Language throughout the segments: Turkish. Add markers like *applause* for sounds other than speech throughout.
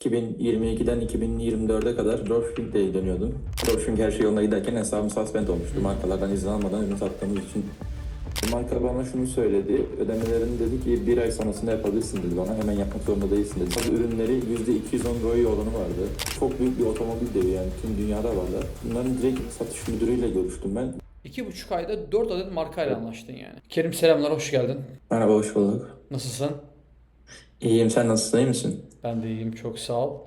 2022'den 2024'e kadar dropshipping ile ilgileniyordum. Dropshipping her şey yoluna giderken hesabım suspend olmuştu. Markalardan izin almadan ürün sattığımız için. Marka bana şunu söyledi. Ödemelerini dedi ki bir ay sonrasında yapabilirsin dedi bana. Hemen yapmak zorunda değilsin dedi. Bazı ürünleri %210 ROI olanı vardı. Çok büyük bir otomobil devi yani tüm dünyada varlar. Bunların direkt satış müdürüyle görüştüm ben. İki buçuk ayda 4 adet markayla anlaştın yani. Kerim selamlar, hoş geldin. Merhaba hoş bulduk. Nasılsın? İyiyim sen nasılsın iyi misin? Ben de iyiyim, çok sağ ol.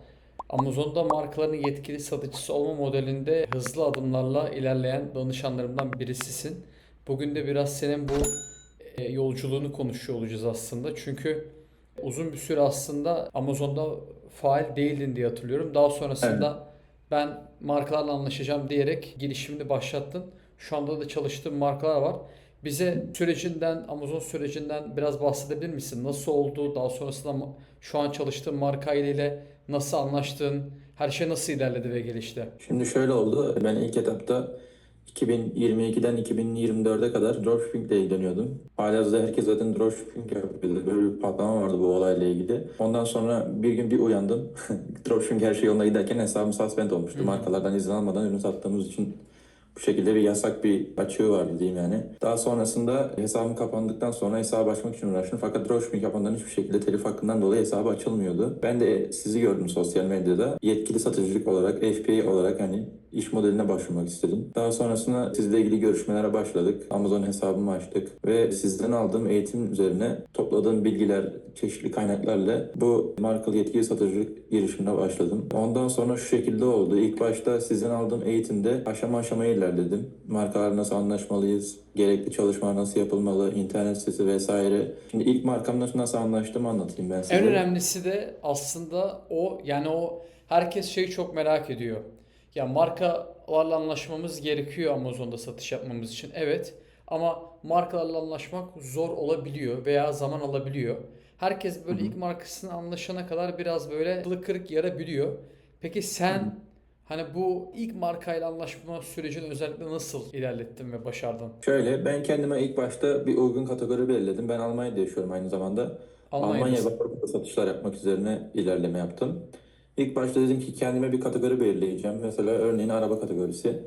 Amazon'da markaların yetkili satıcısı olma modelinde hızlı adımlarla ilerleyen danışanlarımdan birisisin. Bugün de biraz senin bu e, yolculuğunu konuşuyor olacağız aslında. Çünkü uzun bir süre aslında Amazon'da faal değildin diye hatırlıyorum. Daha sonrasında ben markalarla anlaşacağım diyerek girişimini başlattın. Şu anda da çalıştığın markalar var. Bize sürecinden, Amazon sürecinden biraz bahsedebilir misin? Nasıl oldu? Daha sonrasında şu an çalıştığın marka ile nasıl anlaştın? Her şey nasıl ilerledi ve gelişti? Şimdi şöyle oldu. Ben ilk etapta 2022'den 2024'e kadar dropshipping ile ilgileniyordum. Halihazırda herkes zaten dropshipping yapıyordu. Böyle bir patlama vardı bu olayla ilgili. Ondan sonra bir gün bir uyandım. *laughs* dropshipping her şey yoluna giderken hesabım suspend olmuştu. Markalardan izin almadan ürün sattığımız için bu şekilde bir yasak bir açığı vardı diyeyim yani. Daha sonrasında hesabım kapandıktan sonra hesabı açmak için uğraştım. Fakat dropshipping yapanların hiçbir şekilde telif hakkından dolayı hesabı açılmıyordu. Ben de sizi gördüm sosyal medyada. Yetkili satıcılık olarak, FBA olarak hani iş modeline başvurmak istedim. Daha sonrasında sizle ilgili görüşmelere başladık. Amazon hesabımı açtık ve sizden aldığım eğitim üzerine topladığım bilgiler, çeşitli kaynaklarla bu markalı yetkili satıcılık girişimine başladım. Ondan sonra şu şekilde oldu. İlk başta sizden aldığım eğitimde aşama aşama ilerledim. Markalar nasıl anlaşmalıyız, gerekli çalışmalar nasıl yapılmalı, internet sitesi vesaire. Şimdi ilk markamla nasıl anlaştığımı anlatayım ben size. En önemlisi de aslında o yani o herkes şeyi çok merak ediyor. Ya markalarla anlaşmamız gerekiyor Amazon'da satış yapmamız için. Evet. Ama markalarla anlaşmak zor olabiliyor veya zaman alabiliyor. Herkes böyle ilk markasını anlaşana kadar biraz böyle kılı kırık yarabiliyor. Peki sen hani bu ilk markayla anlaşma sürecini özellikle nasıl ilerlettin ve başardın? Şöyle ben kendime ilk başta bir uygun kategori belirledim. Ben Almanya'da yaşıyorum aynı zamanda. Almanya'da. Almanya ve Avrupa'da satışlar yapmak üzerine ilerleme yaptım. İlk başta dedim ki kendime bir kategori belirleyeceğim. Mesela örneğin araba kategorisi.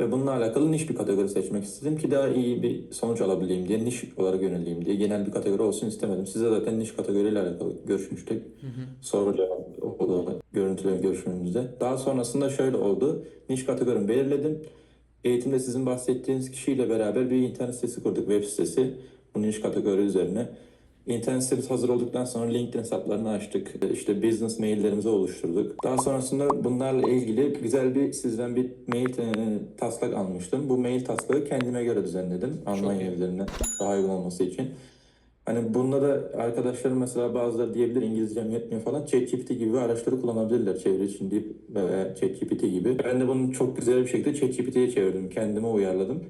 Ve bununla alakalı niş bir kategori seçmek istedim ki daha iyi bir sonuç alabileyim diye, niş olarak yöneleyim diye. Genel bir kategori olsun istemedim. Size zaten niş kategoriyle alakalı görüşmüştük. Soru cevap oldu görüntülü görüşmemizde. Daha sonrasında şöyle oldu. Niş kategorimi belirledim. Eğitimde sizin bahsettiğiniz kişiyle beraber bir internet sitesi kurduk, web sitesi. Bu niş kategori üzerine. İnternet sitemiz hazır olduktan sonra LinkedIn hesaplarını açtık. İşte business maillerimizi oluşturduk. Daha sonrasında bunlarla ilgili güzel bir sizden bir mail e, taslak almıştım. Bu mail taslağı kendime göre düzenledim. Almanya iyi. üzerine daha uygun olması için. Hani bunda da arkadaşlarım mesela bazıları diyebilir İngilizcem yetmiyor falan. ChatGPT gibi araçları kullanabilirler çeviri için deyip veya ChatGPT gibi. Ben de bunu çok güzel bir şekilde ChatGPT'ye çevirdim. Kendime uyarladım.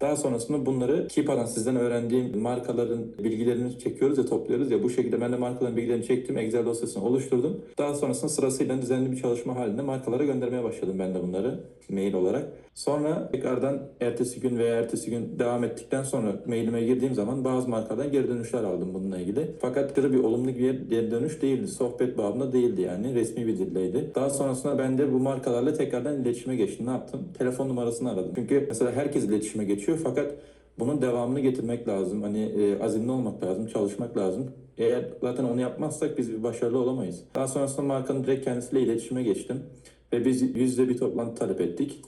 Daha sonrasında bunları Kipa'dan sizden öğrendiğim markaların bilgilerini çekiyoruz ya topluyoruz ya bu şekilde ben de markaların bilgilerini çektim. Excel dosyasını oluşturdum. Daha sonrasında sırasıyla düzenli bir çalışma halinde markalara göndermeye başladım ben de bunları mail olarak. Sonra tekrardan ertesi gün veya ertesi gün devam ettikten sonra mailime girdiğim zaman bazı markadan geri dönüşler aldım bununla ilgili. Fakat bir olumlu bir geri dönüş değildi. Sohbet babında değildi yani. Resmi bir dildeydi. Daha sonrasında ben de bu markalarla tekrardan iletişime geçtim. Ne yaptım? Telefon numarasını aradım. Çünkü mesela herkes iletişime geçiyor fakat bunun devamını getirmek lazım. Hani e, azimli olmak lazım, çalışmak lazım. Eğer zaten onu yapmazsak biz bir başarılı olamayız. Daha sonrasında markanın direkt kendisiyle iletişime geçtim. Ve biz yüzde bir toplantı talep ettik.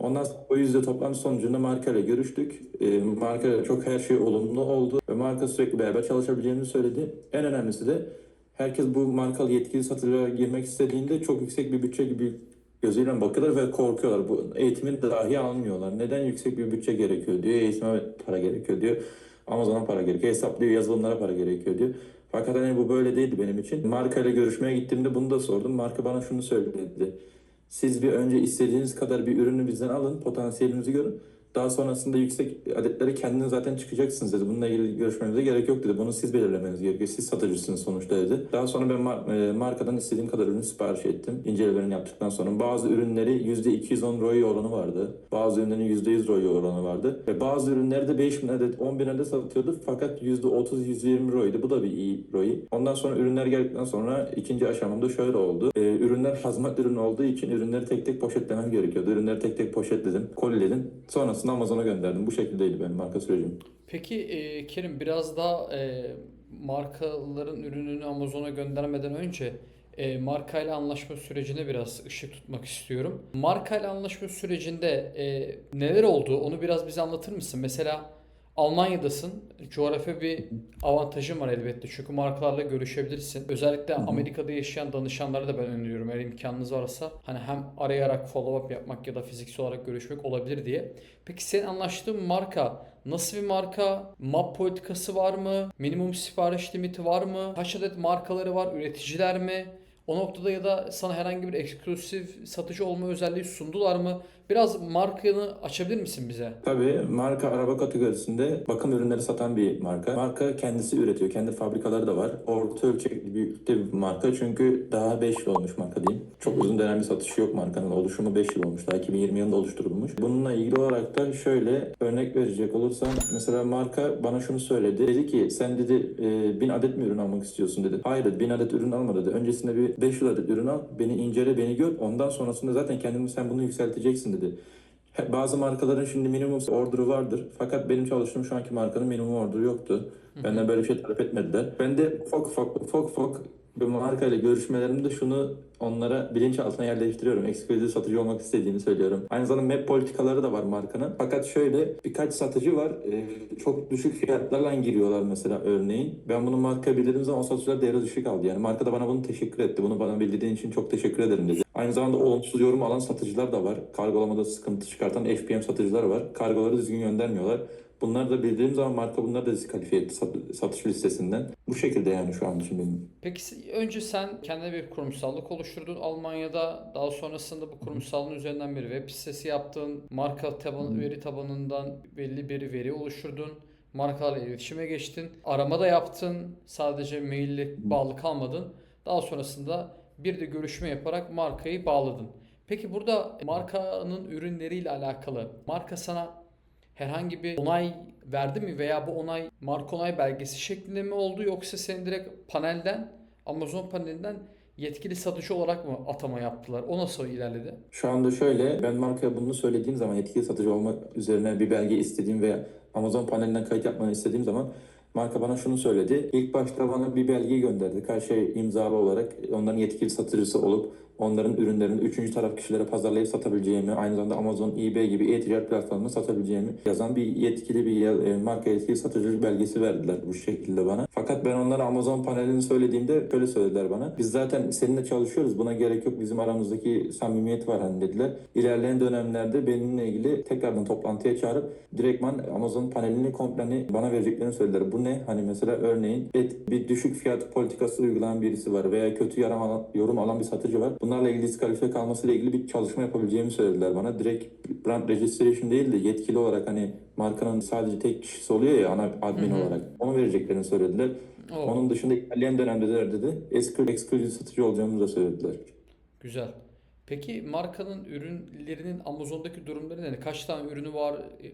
Ondan sonra o yüzde toplantı sonucunda markayla görüştük. E, markayla çok her şey olumlu oldu. Ve marka sürekli beraber çalışabileceğimizi söyledi. En önemlisi de herkes bu markalı yetkili satıcıya girmek istediğinde çok yüksek bir bütçe gibi gözüyle bakıyorlar ve korkuyorlar. Bu eğitimin dahi almıyorlar. Neden yüksek bir bütçe gerekiyor diyor. Eğitime para gerekiyor diyor. Amazon'a para gerekiyor. Hesaplıyor yazılımlara para gerekiyor diyor. Fakat hani bu böyle değildi benim için. Markayla görüşmeye gittiğimde bunu da sordum. Marka bana şunu söyledi. Siz bir önce istediğiniz kadar bir ürünü bizden alın, potansiyelinizi görün. Daha sonrasında yüksek adetleri kendiniz zaten çıkacaksınız dedi. Bununla ilgili görüşmenize gerek yok dedi. Bunu siz belirlemeniz gerekiyor. Siz satıcısınız sonuçta dedi. Daha sonra ben e, markadan istediğim kadar ürün sipariş ettim. İncelemelerini yaptıktan sonra. Bazı ürünleri %210 ROI oranı vardı. Bazı ürünlerin %100 ROI oranı vardı. Ve bazı ürünleri de 5000 adet, 10.000 adet satıyordu. Fakat %30-%20 ROI'di. Bu da bir iyi ROI. Ondan sonra ürünler geldikten sonra ikinci aşamamda şöyle oldu. E, ürünler hazmat ürünü olduğu için ürünleri tek tek poşetlemem gerekiyordu. Ürünleri tek tek poşetledim, koliledim. Sonrasında Amazon'a gönderdim. Bu şekildeydi benim marka sürecim. Peki e, Kerim biraz daha e, markaların ürününü Amazon'a göndermeden önce e, markayla anlaşma sürecine biraz ışık tutmak istiyorum. Markayla anlaşma sürecinde e, neler oldu onu biraz bize anlatır mısın? Mesela Almanya'dasın. Coğrafi bir avantajın var elbette. Çünkü markalarla görüşebilirsin. Özellikle. Amerika'da yaşayan danışanlara da ben öneriyorum. Eğer imkanınız varsa hani hem arayarak follow up yapmak ya da fiziksel olarak görüşmek olabilir diye. Peki senin anlaştığın marka nasıl bir marka? Map politikası var mı? Minimum sipariş limiti var mı? Kaç adet markaları var? Üreticiler mi? O noktada ya da sana herhangi bir eksklusif satıcı olma özelliği sundular mı? Biraz markanı açabilir misin bize? Tabii marka araba kategorisinde bakım ürünleri satan bir marka. Marka kendisi üretiyor. Kendi fabrikaları da var. Orta ölçekli büyüklükte bir marka. Çünkü daha 5 yıl olmuş marka diyeyim. Çok uzun dönem bir satışı yok markanın. Oluşumu 5 yıl olmuş. Daha 2020 yılında oluşturulmuş. Bununla ilgili olarak da şöyle örnek verecek olursam mesela marka bana şunu söyledi. Dedi ki sen dedi e, 1000 adet mi ürün almak istiyorsun dedi. Hayır dedi 1000 adet ürün alma dedi. Öncesinde bir 500 adet ürün al. Beni incele beni gör. Ondan sonrasında zaten kendini sen bunu yükselteceksin dedi. Bazı markaların şimdi minimum order'ı vardır. Fakat benim çalıştığım şu anki markanın minimum order'ı yoktu. Benden böyle bir şey talep etmediler. Ben de ufak ufak ufak ufak bir markayla görüşmelerimde şunu onlara bilinçaltına yerleştiriyorum. Ekskluzif satıcı olmak istediğini söylüyorum. Aynı zamanda map politikaları da var markanın. Fakat şöyle birkaç satıcı var. e, çok düşük fiyatlarla giriyorlar mesela örneğin. Ben bunu marka bildirdiğim zaman o satıcılar devre dışı kaldı. Yani marka da bana bunu teşekkür etti. Bunu bana bildirdiğin için çok teşekkür ederim dedi. Aynı zamanda olumsuz yorum alan satıcılar da var. Kargolamada sıkıntı çıkartan FPM satıcılar var. Kargoları düzgün göndermiyorlar. Bunları da bildiğim zaman marka bunları da diskalifiye etti sat- satış listesinden. Bu şekilde yani şu an için benim. Peki önce sen kendine bir kurumsallık oluşturdun Almanya'da. Daha sonrasında bu kurumsallığın üzerinden bir web sitesi yaptın. Marka taban, veri tabanından belli bir veri oluşturdun. Markalarla iletişime geçtin. Arama da yaptın. Sadece maille bağlı kalmadın. Daha sonrasında bir de görüşme yaparak markayı bağladın. Peki burada markanın ürünleriyle alakalı marka sana herhangi bir onay verdi mi veya bu onay marka onay belgesi şeklinde mi oldu yoksa senin direkt panelden Amazon panelinden yetkili satıcı olarak mı atama yaptılar? O nasıl ilerledi? Şu anda şöyle ben markaya bunu söylediğim zaman yetkili satıcı olmak üzerine bir belge istediğim veya Amazon panelinden kayıt yapmanı istediğim zaman marka bana şunu söyledi. İlk başta bana bir belgeyi gönderdi. Her şey imzalı olarak onların yetkili satıcısı olup onların ürünlerini üçüncü taraf kişilere pazarlayıp satabileceğimi, aynı zamanda Amazon, eBay gibi e-ticaret platformunda satabileceğimi yazan bir yetkili bir e, marka yetkili satıcı belgesi verdiler bu şekilde bana. Fakat ben onlara Amazon panelini söylediğimde şöyle söylediler bana. Biz zaten seninle çalışıyoruz. Buna gerek yok. Bizim aramızdaki samimiyet var hani dediler. İlerleyen dönemlerde benimle ilgili tekrardan toplantıya çağırıp direktman Amazon panelini kompleni bana vereceklerini söylediler. Bu ne? Hani mesela örneğin et, bir düşük fiyat politikası uygulayan birisi var veya kötü yorum alan, yorum alan bir satıcı var. Bunlarla ilgili diskalifiye kalmasıyla ilgili bir çalışma yapabileceğimi söylediler bana. Direkt brand registration değil de yetkili olarak hani markanın sadece tek kişisi oluyor ya ana admin Hı hı. olarak. Onu vereceklerini söylediler. Oo, Onun dışında ilerleyen dönemde de dedi. Eski ekskluzif satıcı olacağımızı da söylediler. güzel. Peki markanın ürünlerinin Amazon'daki durumları ne? Kaç tane ürünü var? E,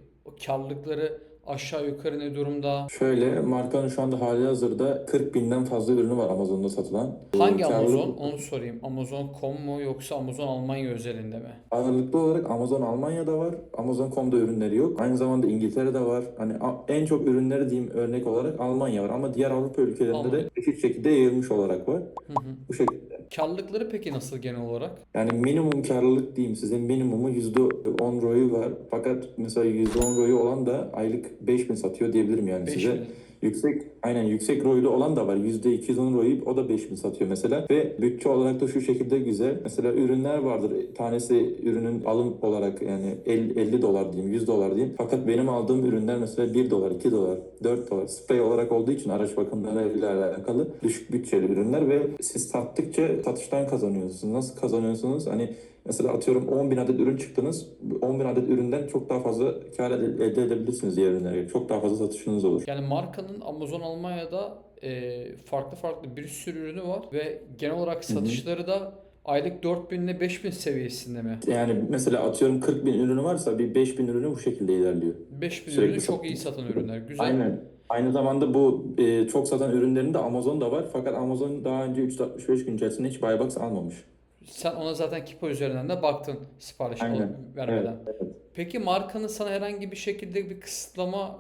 Karlılıkları aşağı yukarı ne durumda? Şöyle markanın şu anda hali hazırda 40 binden fazla ürünü var Amazon'da satılan. Hangi Karlı- Amazon? Onu sorayım. Amazon.com mu yoksa Amazon Almanya özelinde mi? Ağırlıklı olarak Amazon Almanya'da var. Amazon.com'da ürünleri yok. Aynı zamanda İngiltere'de var. Hani en çok ürünleri diyeyim örnek olarak Almanya var. Ama diğer Avrupa ülkelerinde Almanya. de eşit şekilde yayılmış olarak var. Hı hı. Bu şekilde. Karlılıkları peki nasıl genel olarak? Yani minimum karlılık diyeyim size. Minimumu %10 ROI var. Fakat mesela %10 ROI olan da aylık 5000 satıyor diyebilirim yani 5 size. bin. Yüksek aynen yüksek ROI'lu olan da var. %210 ROI o da 5000 satıyor mesela. Ve bütçe olarak da şu şekilde güzel. Mesela ürünler vardır. Tanesi ürünün alım olarak yani 50, 50 dolar diyeyim, 100 dolar diyeyim. Fakat benim aldığım ürünler mesela 1 dolar, 2 dolar, 4 dolar. Sprey olarak olduğu için araç bakımlarıyla alakalı düşük bütçeli ürünler ve siz sattıkça satıştan kazanıyorsunuz. Nasıl kazanıyorsunuz? Hani Mesela atıyorum 10 bin adet ürün çıktınız. 10 bin adet üründen çok daha fazla kar elde edebilirsiniz diğer ürünlere. Çok daha fazla satışınız olur. Yani markanın Amazon Almanya'da e, farklı farklı bir sürü ürünü var ve genel olarak satışları da aylık 4000 ile 5000 seviyesinde mi? Yani mesela atıyorum 40 bin ürünü varsa bir 5 bin ürünü bu şekilde ilerliyor. 5000 Sürekli ürünü çok sat- iyi satan ürünler. Güzel. Aynen. Aynı zamanda bu e, çok satan ürünlerin de Amazon'da var. Fakat Amazon daha önce 365 gün içerisinde hiç buy box almamış. Sen ona zaten Kipo üzerinden de baktın sipariş Aynen. alıp vermeden. Evet, evet. Peki markanın sana herhangi bir şekilde bir kısıtlaması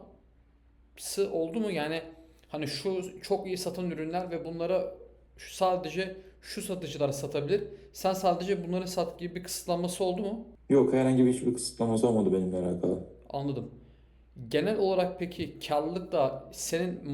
oldu mu? Yani hani şu çok iyi satan ürünler ve bunlara şu sadece şu satıcılar satabilir. Sen sadece bunları sat gibi bir kısıtlaması oldu mu? Yok herhangi bir hiçbir kısıtlaması olmadı benimle alakalı. Anladım. Genel olarak peki karlılık da senin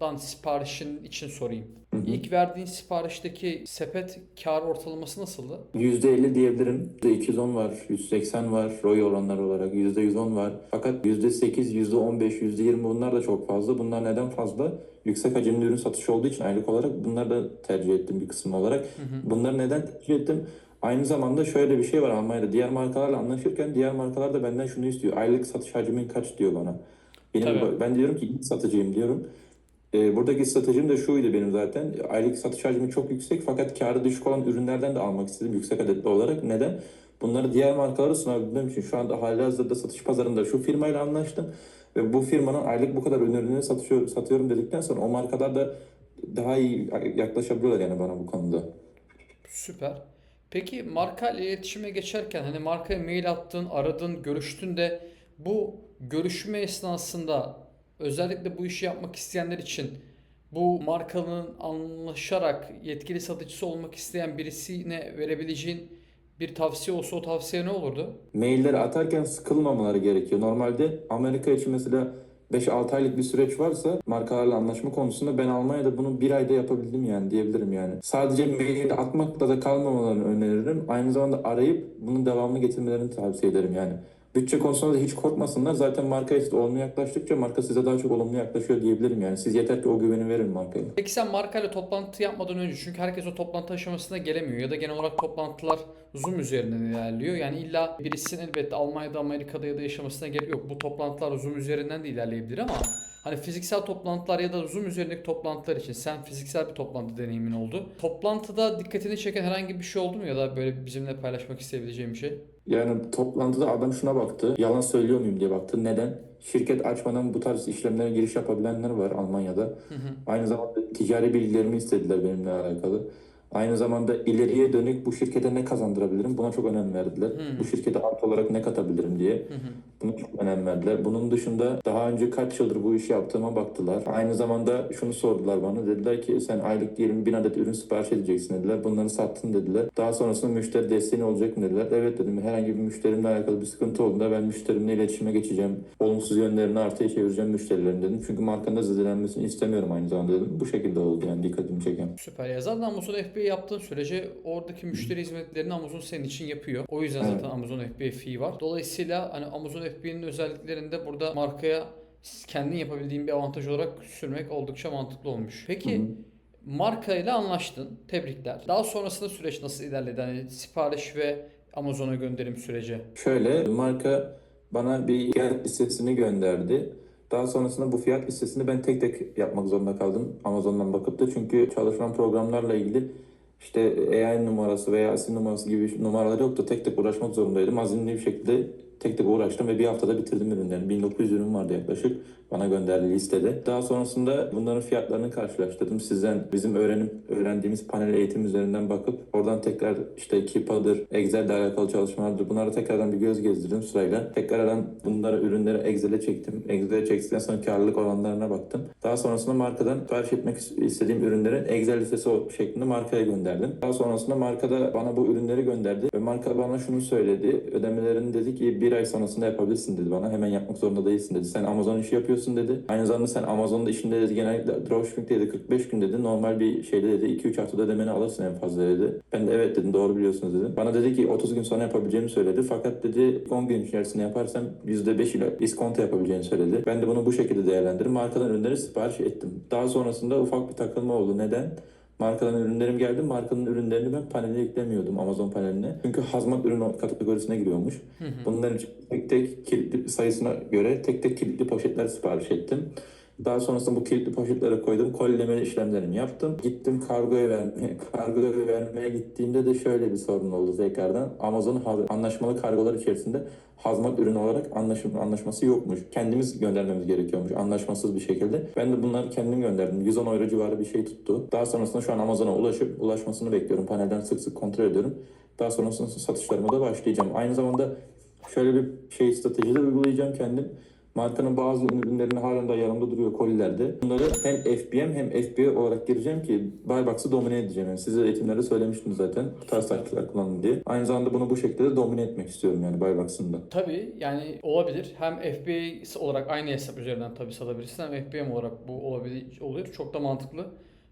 markadan siparişin için sorayım. Hı hı. İlk verdiğin siparişteki sepet kar ortalaması nasıldı? %50 diyebilirim. %210 var, 180 var, ROI oranları olarak %110 var. Fakat %8, %15, %20 bunlar da çok fazla. Bunlar neden fazla? Yüksek hacimli ürün satışı olduğu için aylık olarak bunları da tercih ettim bir kısım olarak. Hı hı. Bunları neden tercih ettim? Aynı zamanda şöyle bir şey var Almanya'da. Diğer markalarla anlaşırken diğer markalar da benden şunu istiyor. Aylık satış hacmin kaç diyor bana. Benim, Tabii. ben diyorum ki ilk satıcıyım diyorum. Ee, buradaki stratejim de şuydu benim zaten. Aylık satış hacmi çok yüksek fakat karı düşük olan ürünlerden de almak istedim yüksek adetli olarak. Neden? Bunları diğer markalara sunabilmem için şu anda halihazırda satış pazarında şu firmayla anlaştım. Ve bu firmanın aylık bu kadar ürününü satıyor, satıyorum dedikten sonra o markalar da daha iyi yaklaşabiliyorlar yani bana bu konuda. Süper. Peki marka ile iletişime geçerken hani markaya mail attın, aradın, görüştün de bu görüşme esnasında özellikle bu işi yapmak isteyenler için bu markanın anlaşarak yetkili satıcısı olmak isteyen birisine verebileceğin bir tavsiye olsa o tavsiye ne olurdu? Mailleri atarken sıkılmamaları gerekiyor. Normalde Amerika için mesela 5-6 aylık bir süreç varsa markalarla anlaşma konusunda ben Almanya'da bunu bir ayda yapabildim yani diyebilirim yani. Sadece mail atmakla da kalmamalarını öneririm. Aynı zamanda arayıp bunun devamını getirmelerini tavsiye ederim yani. Bütçe konusunda da hiç korkmasınlar. Zaten markaya size olumlu yaklaştıkça marka size daha çok olumlu yaklaşıyor diyebilirim yani. Siz yeter ki o güveni verin markaya. Peki sen markayla toplantı yapmadan önce çünkü herkes o toplantı aşamasına gelemiyor ya da genel olarak toplantılar Zoom üzerinden ilerliyor. Yani illa birisinin elbette Almanya'da, Amerika'da ya da yaşamasına gerek yok. Bu toplantılar Zoom üzerinden de ilerleyebilir ama hani fiziksel toplantılar ya da Zoom üzerindeki toplantılar için sen fiziksel bir toplantı deneyimin oldu. Toplantıda dikkatini çeken herhangi bir şey oldu mu ya da böyle bizimle paylaşmak isteyebileceğim bir şey? Yani toplantıda adam şuna baktı. Yalan söylüyor muyum diye baktı. Neden? Şirket açmadan bu tarz işlemlere giriş yapabilenler var Almanya'da. Hı hı. Aynı zamanda ticari bilgilerimi istediler benimle alakalı. Aynı zamanda ileriye dönük bu şirkete ne kazandırabilirim buna çok önem verdiler. Hmm. Bu şirkete artı olarak ne katabilirim diye hı. buna çok önem verdiler. Bunun dışında daha önce kaç yıldır bu işi yaptığıma baktılar. Aynı zamanda şunu sordular bana. Dediler ki sen aylık diyelim bin adet ürün sipariş edeceksin dediler. Bunları sattın dediler. Daha sonrasında müşteri desteğin olacak mı dediler. Evet dedim herhangi bir müşterimle alakalı bir sıkıntı olduğunda ben müşterimle iletişime geçeceğim. Olumsuz yönlerini artıya çevireceğim müşterilerin dedim. Çünkü markanın da zedelenmesini istemiyorum aynı zamanda dedim. Bu şekilde oldu yani dikkatimi çeken. Süper ya. Zaten Amazon FBA yaptığın sürece oradaki müşteri hizmetlerini Amazon senin için yapıyor. O yüzden Evet. zaten Amazon FBA fee var. Dolayısıyla hani Amazon FBA'nin özelliklerinde burada markaya kendin yapabildiğin bir avantaj olarak sürmek oldukça mantıklı olmuş. Peki Hı hı. markayla anlaştın. Tebrikler. Daha sonrasında süreç nasıl ilerledi? Hani sipariş ve Amazon'a gönderim süreci. Şöyle marka bana bir fiyat listesini gönderdi. Daha sonrasında bu fiyat listesini ben tek tek yapmak zorunda kaldım Amazon'dan bakıp da. Çünkü çalışılan programlarla ilgili işte AI numarası veya ASIN numarası gibi numaralar yoktu. Tek tek uğraşmak zorundaydım. Azinli bir şekilde tek tek uğraştım ve bir haftada bitirdim ürünlerini. 1900 ürün vardı yaklaşık bana gönderdiği listede. Daha sonrasında bunların fiyatlarını karşılaştırdım. Sizden bizim öğrenim öğrendiğimiz panel eğitim üzerinden bakıp oradan tekrar işte Kipa'dır, Excel'le alakalı çalışmalardır. Bunlara tekrardan bir göz gezdirdim sırayla. Tekrardan bunları ürünleri Excel'e çektim. Excel'e çektikten sonra karlılık oranlarına baktım. Daha sonrasında markadan sipariş etmek istediğim ürünlerin Excel listesi şeklinde markaya gönderdim. Daha sonrasında markada bana bu ürünleri gönderdi ve marka bana şunu söyledi. Ödemelerini dedi ki bir bir ay sonrasında yapabilirsin dedi bana. Hemen yapmak zorunda değilsin dedi. Sen Amazon işi yapıyorsun dedi. Aynı zamanda sen Amazon'da işinde dedi genellikle dropshipping dedi 45 gün dedi. Normal bir şeyde dedi 2-3 haftada ödemeni alırsın en fazla dedi. Ben de evet dedim doğru biliyorsunuz dedim. Bana dedi ki 30 gün sonra yapabileceğimi söyledi. Fakat dedi 10 gün içerisinde yaparsam %5 ile iskonto yapabileceğini söyledi. Ben de bunu bu şekilde değerlendirdim. Markadan ürünleri sipariş ettim. Daha sonrasında ufak bir takılma oldu. Neden? Markadan ürünlerim geldi. Markanın ürünlerini ben panele yüklemiyordum Amazon paneline. Çünkü hazmat ürün kategorisine giriyormuş. Hı hı. Bunların için tek tek kilitli sayısına göre tek tek kilitli poşetler sipariş ettim. Daha sonrasında bu kilitli poşetlere koydum. Kolileme işlemlerimi yaptım. Gittim kargoya vermeye. *laughs* Kargoya vermeye gittiğimde de şöyle bir sorun oldu tekrardan. Amazon'un haz- anlaşmalı kargolar içerisinde hazmat ürün olarak anlaşım, anlaşması yokmuş. Kendimiz göndermemiz gerekiyormuş anlaşmasız bir şekilde. Ben de bunları kendim gönderdim. 110 euro civarı bir şey tuttu. Daha sonrasında şu an Amazon'a ulaşıp ulaşmasını bekliyorum. Panelden sık sık kontrol ediyorum. Daha sonrasında satışlarıma da başlayacağım. Aynı zamanda şöyle bir şey strateji de uygulayacağım kendim. Markanın bazı ürünlerini halen daha yanımda duruyor kolilerde. Bunları hem FBM hem FBA olarak gireceğim ki Buybox'ı domine edeceğim. Yani size eğitimlerde söylemiştim zaten. Bu tarz taktikler kullanın diye. Aynı zamanda bunu bu şekilde de domine etmek istiyorum yani Buybox'ın da. Tabii yani olabilir. Hem FBA olarak aynı hesap üzerinden tabii satabilirsin hem FBM olarak bu olabilir olur. Çok da mantıklı.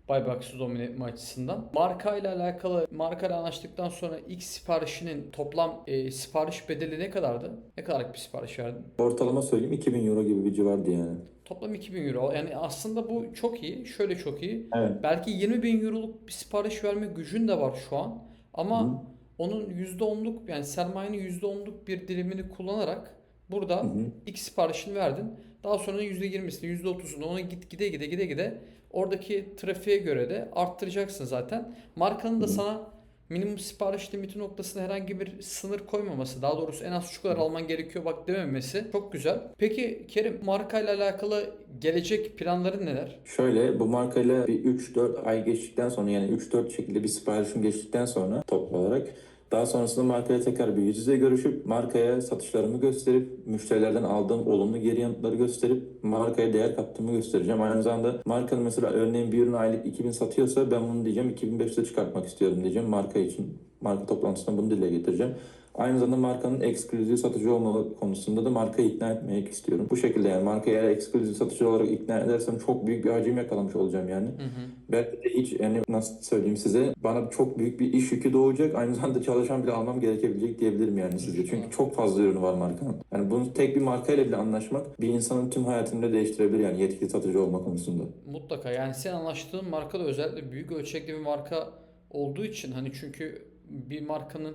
Buybox'ı domine etme açısından. Marka ile alakalı markayla anlaştıktan sonra ilk siparişinin toplam e, sipariş bedeli ne kadardı? Ne kadarlık bir sipariş verdin? Ortalama söyleyeyim 2000 euro gibi bir civardı yani. Toplam 2000 euro. Yani aslında bu çok iyi. Şöyle çok iyi. Evet. Belki 20 bin euroluk bir sipariş verme gücün de var şu an. Ama Hı. onun %10'luk yani sermayenin %10'luk bir dilimini kullanarak burada hı. ilk siparişini verdin. Daha sonra %20'sini, %30'unu ona git gide gide gide gide oradaki trafiğe göre de arttıracaksın zaten. Markanın da sana minimum sipariş limiti noktasında herhangi bir sınır koymaması, daha doğrusu en az şu kadar alman gerekiyor bak dememesi çok güzel. Peki Kerim markayla alakalı gelecek planların neler? Şöyle bu markayla bir 3-4 ay geçtikten sonra yani 3-4 şekilde bir siparişim geçtikten sonra toplu olarak daha sonrasında markaya tekrar bir yüz yüze görüşüp markaya satışlarımı gösterip müşterilerden aldığım olumlu geri yanıtları gösterip markaya değer kattığımı göstereceğim. Aynı zamanda markanın mesela örneğin bir ürün aylık 2000 satıyorsa ben bunu diyeceğim 2500'e çıkartmak istiyorum diyeceğim marka için. Marka toplantısında bunu dile getireceğim. Aynı zamanda markanın ekskluzif satıcı olmalı konusunda da markayı ikna etmek istiyorum. Bu şekilde yani markayı eğer ekskluzif satıcı olarak ikna edersem çok büyük bir hacim yakalamış olacağım yani. Hı hı. Belki de hiç yani nasıl söyleyeyim size bana çok büyük bir iş yükü doğacak. Aynı zamanda çalışan bile almam gerekebilecek diyebilirim yani size. Çünkü çok fazla ürünü var markanın. Yani bunu tek bir markayla bile anlaşmak bir insanın tüm hayatını da değiştirebilir yani yetkili satıcı olma konusunda. Mutlaka yani sen anlaştığın marka da özellikle büyük ölçekli bir marka olduğu için hani çünkü bir markanın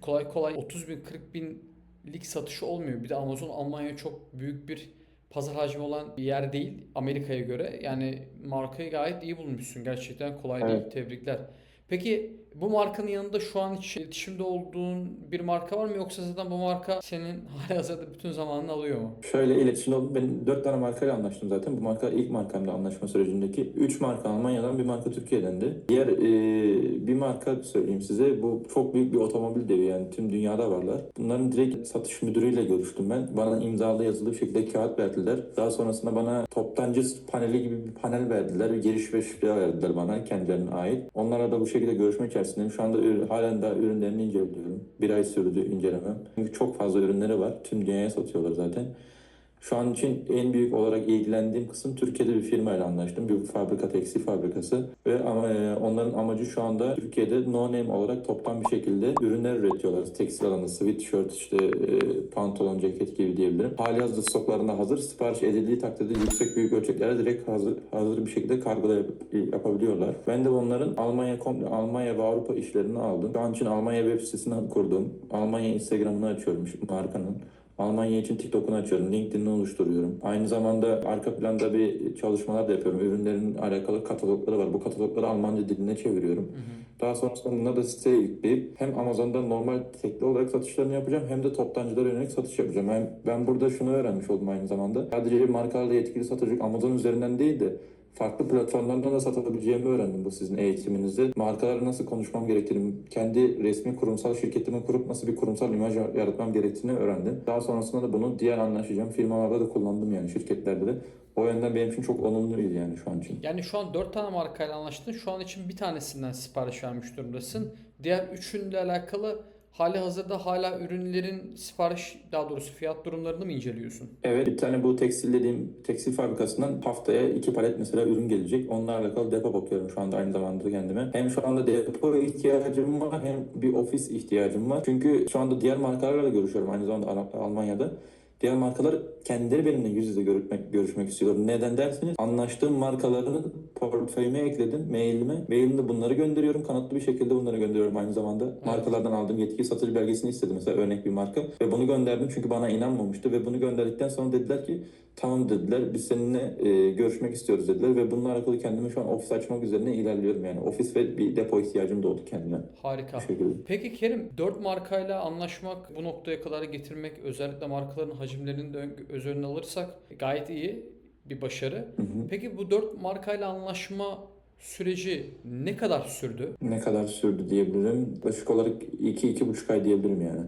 kolay kolay 30 bin 40 binlik satışı olmuyor. Bir de Amazon Almanya çok büyük bir pazar hacmi olan bir yer değil Amerika'ya göre. Yani markayı gayet iyi bulmuşsun. Gerçekten kolay değil. Evet. Tebrikler. Peki bu markanın yanında şu an hiç iletişimde olduğun bir marka var mı yoksa zaten bu marka senin *laughs* halihazırda bütün zamanını alıyor mu? Şöyle iletişimde oldum. Ben 4 tane markayla anlaştım zaten. Bu marka ilk markamda anlaşma sürecindeki. 3 marka Almanya'dan bir marka Türkiye'den de. Diğer e, bir marka söyleyeyim size. Bu çok büyük bir otomobil devi yani tüm dünyada varlar. Bunların direkt satış müdürüyle görüştüm ben. Bana imzalı yazılı bir şekilde kağıt verdiler. Daha sonrasında bana toptancı paneli gibi bir panel verdiler. Bir giriş ve şifre verdiler bana kendilerine ait. Onlarla da bu şekilde görüşme içerisindeyim. Şu anda halen daha ürünlerini inceliyorum. Bir ay sürdü incelemem. Çünkü çok fazla ürünleri var. Tüm dünyaya satıyorlar zaten. Şu an için en büyük olarak ilgilendiğim kısım Türkiye'de bir firmayla anlaştım. Bir fabrika, tekstil fabrikası. Ve ama e, onların amacı şu anda Türkiye'de no name olarak toptan bir şekilde ürünler üretiyorlar. Tekstil alanında sweatshirt, işte e, pantolon, ceket gibi diyebilirim. Hali hazırda stoklarında hazır. Sipariş edildiği takdirde yüksek büyük ölçeklere direkt hazır, hazır bir şekilde kargoda yap- yapabiliyorlar. Ben de onların Almanya komple Almanya ve Avrupa işlerini aldım. Şu an için Almanya web sitesini kurdum. Almanya Instagram'ını açıyorum markanın. Almanya için TikTok'unu açıyorum, LinkedIn'ini oluşturuyorum. Aynı zamanda arka planda bir çalışmalar da yapıyorum. Ürünlerin alakalı katalogları var. Bu katalogları Almanca diline çeviriyorum. Daha sonrasında bunları da siteye yükleyip hem Amazon'da normal tekli olarak satışlarını yapacağım hem de toptancılara yönelik satış yapacağım. Ben, ben burada şunu öğrenmiş oldum aynı zamanda. Sadece markalarla yetkili satıcı Amazon üzerinden değil de farklı platformlardan da satabileceğimi öğrendim bu sizin eğitiminizde. Markalarla nasıl konuşmam gerektiğini, kendi resmi kurumsal şirketimi kurup nasıl bir kurumsal imaj yaratmam gerektiğini öğrendim. Daha sonrasında da bunu diğer anlaşacağım firmalarda da kullandım yani şirketlerde de. O yönden benim için çok olumluydu yani şu an için. Yani şu an 4 tane markayla anlaştın. Şu an için bir tanesinden sipariş vermiş durumdasın. Diğer üçünle alakalı hali hazırda hala ürünlerin sipariş daha doğrusu fiyat durumlarını mı inceliyorsun? Evet bir tane bu tekstil dediğim tekstil fabrikasından haftaya iki palet mesela ürün gelecek. Onlarla alakalı depo bakıyorum şu anda aynı zamanda kendime. Hem şu anda depo ihtiyacım var hem bir ofis ihtiyacım var. Çünkü şu anda diğer markalarla da görüşüyorum aynı zamanda Al- Almanya'da. Diğer markalar kendileri benimle yüz yüze görüşmek, görüşmek istiyorlar. Neden derseniz anlaştığım markalarını portföyüme ekledim, mailime. Mailimde bunları gönderiyorum. Kanıtlı bir şekilde bunları gönderiyorum aynı zamanda. Markalardan aldığım yetkili satıcı belgesini istedim mesela örnek bir marka. Ve bunu gönderdim çünkü bana inanmamıştı. Ve bunu gönderdikten sonra dediler ki tamam dediler biz seninle e, görüşmek istiyoruz dediler. Ve bununla alakalı kendime şu an ofis açmak üzerine ilerliyorum yani. Ofis ve bir depo ihtiyacım doğdu kendime. Harika. Peki Kerim, 4 markayla anlaşmak, bu noktaya kadar getirmek, özellikle markaların hacimlerini de göz önüne alırsak gayet iyi bir başarı. Hı hı. Peki bu 4 markayla anlaşma süreci ne kadar sürdü? Ne kadar sürdü diyebilirim. Yaklaşık olarak 2-2,5 ay diyebilirim yani.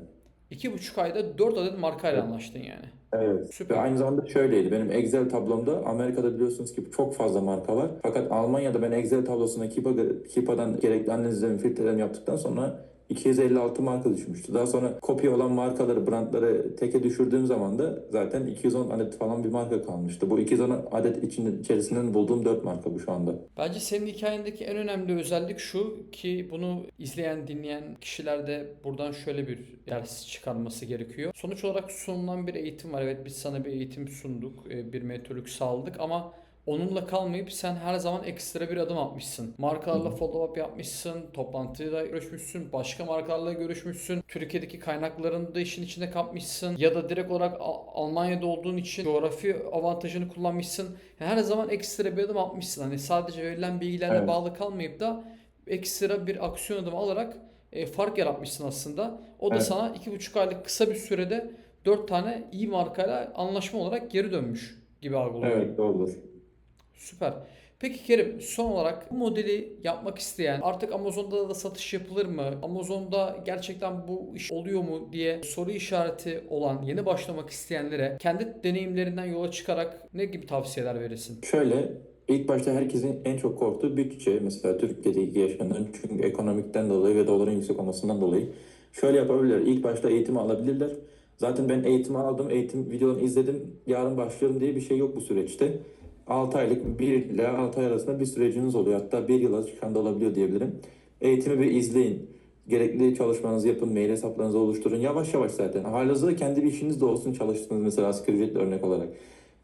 2,5 ayda 4 adet markayla anlaştın yani. Evet. Süper. Ve aynı zamanda şöyleydi. Benim Excel tablomda Amerika'da biliyorsunuz ki çok fazla marka var. Fakat Almanya'da ben Excel tablosuna Kipa, Kipa'dan gerekli analizlerimi, filtrelerimi yaptıktan sonra 256 marka düşmüştü. Daha sonra kopya olan markaları, brandları teke düşürdüğüm zaman da zaten 210 adet falan bir marka kalmıştı. Bu 210 adet içinde, içerisinden bulduğum 4 marka bu şu anda. Bence senin hikayendeki en önemli özellik şu ki bunu izleyen, dinleyen kişiler de buradan şöyle bir ders çıkarması gerekiyor. Sonuç olarak sunulan bir eğitim var. Evet biz sana bir eğitim sunduk, e, bir metodolog sağladık ama onunla kalmayıp sen her zaman ekstra bir adım atmışsın. Markalarla follow up yapmışsın, toplantıyla görüşmüşsün, başka markalarla görüşmüşsün, Türkiye'deki kaynaklarını da işin içine katmışsın ya da direkt olarak Almanya'da olduğun için coğrafi avantajını kullanmışsın. Yani her zaman ekstra bir adım atmışsın. Hani sadece verilen bilgilerle Evet. bağlı kalmayıp da ekstra bir aksiyon adımı alarak e, fark yaratmışsın aslında. O da Evet. sana iki buçuk aylık kısa bir sürede dört tane iyi markayla anlaşma olarak geri dönmüş gibi algılıyorum. Evet doğrudur. Süper. Peki Kerim son olarak bu modeli yapmak isteyen artık Amazon'da da satış yapılır mı? Amazon'da gerçekten bu iş oluyor mu diye soru işareti olan yeni başlamak isteyenlere kendi deneyimlerinden yola çıkarak ne gibi tavsiyeler verirsin? Şöyle ilk başta herkesin en çok korktuğu bütçe mesela Türkiye'deki yaşanan çünkü ekonomikten dolayı ve doların yüksek olmasından dolayı şöyle yapabilirler. İlk başta eğitimi alabilirler. Zaten ben eğitimi aldım, eğitim videolarını izledim. Yarın başlıyorum diye bir şey yok bu süreçte. 6 aylık 1 ile 6 ay arasında bir süreciniz oluyor. Hatta 1 yıla çıkan da olabiliyor diyebilirim. Eğitimi bir izleyin. Gerekli çalışmanızı yapın, mail hesaplarınızı oluşturun. Yavaş yavaş zaten. Halihazırda kendi bir işiniz de olsun çalıştığınız mesela asgari ücretli örnek olarak.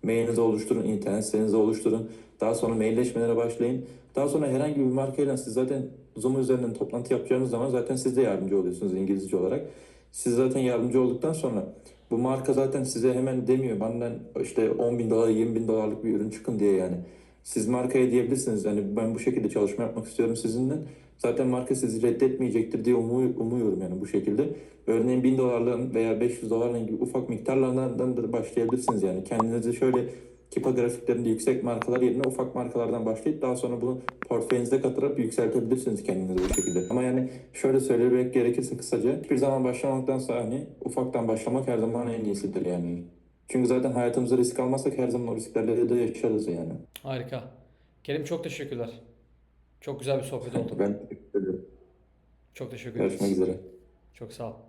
Mailinizi oluşturun, internet sitenizi oluşturun. Daha sonra mailleşmelere başlayın. Daha sonra herhangi bir markayla siz zaten Zoom üzerinden toplantı yapacağınız zaman zaten siz de yardımcı oluyorsunuz İngilizce olarak. Siz zaten yardımcı olduktan sonra bu marka zaten size hemen demiyor benden işte 10 bin dolar 20 bin dolarlık bir ürün çıkın diye yani. Siz markaya diyebilirsiniz yani ben bu şekilde çalışma yapmak istiyorum sizinle. Zaten marka sizi reddetmeyecektir diye umuyor, umuyorum yani bu şekilde. Örneğin 1000 dolarla veya 500 dolarla gibi ufak miktarlardan da başlayabilirsiniz yani. Kendinizi şöyle Kipa grafiklerinde yüksek markalar yerine ufak markalardan başlayıp daha sonra bunu portföyünüze katarak yükseltebilirsiniz kendinizi bu şekilde. Ama yani şöyle söylemek gerekirse kısaca hiçbir zaman başlamaktansa hani ufaktan başlamak her zaman en iyisidir yani. Çünkü zaten hayatımızda risk almazsak her zaman o risklerle de yaşarız yani. Harika. Kerim çok teşekkürler. Çok güzel bir sohbet oldu. *laughs* Ben teşekkür ederim. Çok teşekkür ederiz. Görüşmek üzere. Çok sağ ol.